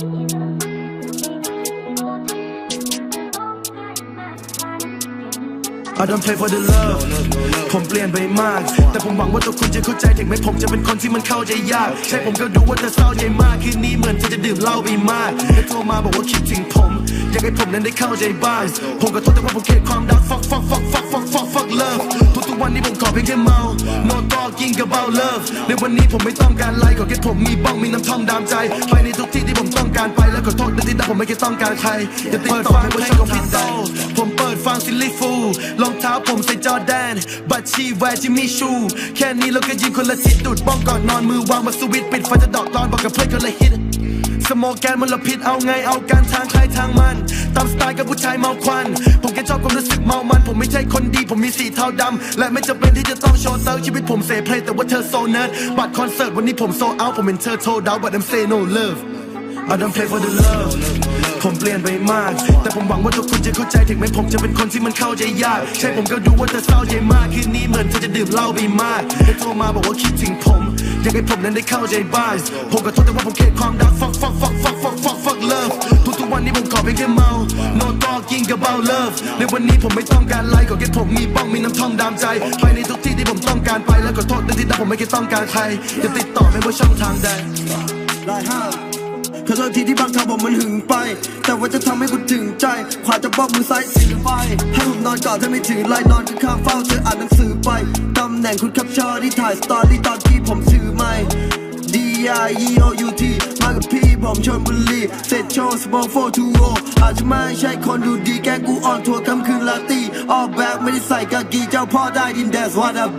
I don't play for the love ผมเปลี่ยนไปมาก แต่ผมหวังว่าตัวคุณจะเข้าใจถึงแม้ผมจะเป็นคนที่มันเข้าใจยาก ใช่ผมก็ดูว่าเธอเศร้าใจมาก คืนนี้เหมือนเธอจะดื่มเหล้าไปมากแล้วโทรมาบอกว่าคิดถึงผม อยากให้ผมนั้นได้เข้าใจบ้าง ผมก็โทษแต่ว่าผมเกลดความรัก fuck fuck fuck fuck fuck fuck fuck love ทุกๆวันนี้ผมขอเพียงแค่เมา no talking about love ในวันนี้ผมไม่ต้องการไลค์ขอแค่ผมมีบ้องมีน้ำท่อมดามใจ ไปในทุกที่ที่ ต้องการไปแล้วขอโทษในที่นั้นผมไม่เคยต้องการใครอย่าติดต่อให้ผมชองของพี่โตผมเปิดฟังซิลลี่ฟูรองเท้าผมใส่จอแดน บัตรชีแวร์จิมมี่ชู แค่นี้เราก็ยิงคนละทิศดูดบ้องก่อนนอนมือวางมาสวิตปิดไฟจะดอกตอนบอกกับเพื่อนคนละฮิตสโมกแกนมันละพิษเอาไงเอาการทางใครทางมัน ตามสไตล์กับผู้ชายเมาควัน ผมแค่ชอบความรู้สึกเมามัน ผมไม่ใช่คนดีผมมีสีเทาดำ และไม่จำเป็นที่จะต้องโชว์เตอร์ชีวิตผมเสเพลงแต่ว่าเธอโซเนิร์ดบัตรคอนเสิร์ตวันนี้ผมโซเอาผมเป็นเธอโทรดาว but I'm say no love I don't play for the love ผมเปลี่ยนไปมาก แต่ผมหวังว่าทุกคนจะเข้าใจถึงแม้ผมจะเป็นคนที่มันเข้าใจยาก ใช่ผมก็ดูว่าเธอเศร้าใจมาก คืนนี้เหมือนเธอจะดื่มเหล้าไปมากแล้วโทรมาบอกว่าคิดถึงผม อยากให้ผมนั้นได้เข้าใจบ้างผมก็โทษแต่ว่าผมเกลียดความรัก fuck fuck fuck fuck fuck fuck fuck love ทุกๆวันนี้ผมขอเพียงแค่เมา no talking about love ในวันนี้ผมไม่ต้องการไลค์ขอแค่ผมมีบ้องมีน้ำท่อมดามใจ ไปในทุกที่ที่ผมต้องการไปแล้วขอโทษในที่นั้นผมไม่เคยต้องการใครอย่าติดต่อไม่ว่าช่องทางใด อโทษทีที่บางคำผมมันหึงไป แต่ว่าจะทำให้คุณถึงใจ ขวาจะบอกมือซ้ายถือไปให้ผมนอนก่อนถ้าไม่ถือไลน์นอนข้างเฝ้าเธออ่านหนังสือไปตำแหน่งคุณครับชอที่ถ่ายสตอรี่ตอนที่ผมถือไมค์ D I E O U T มากับพี่ผมชนบุรีเสร็จโชว์สปอร์โฟทูโออาจจะไม่ใช่คนดูดีแกงกูอ่อนทัวร์ค่ำคืนลาตีออกแบบไม่ได้ใส่กากีเจ้าพ่อได้ดินแดสวัสด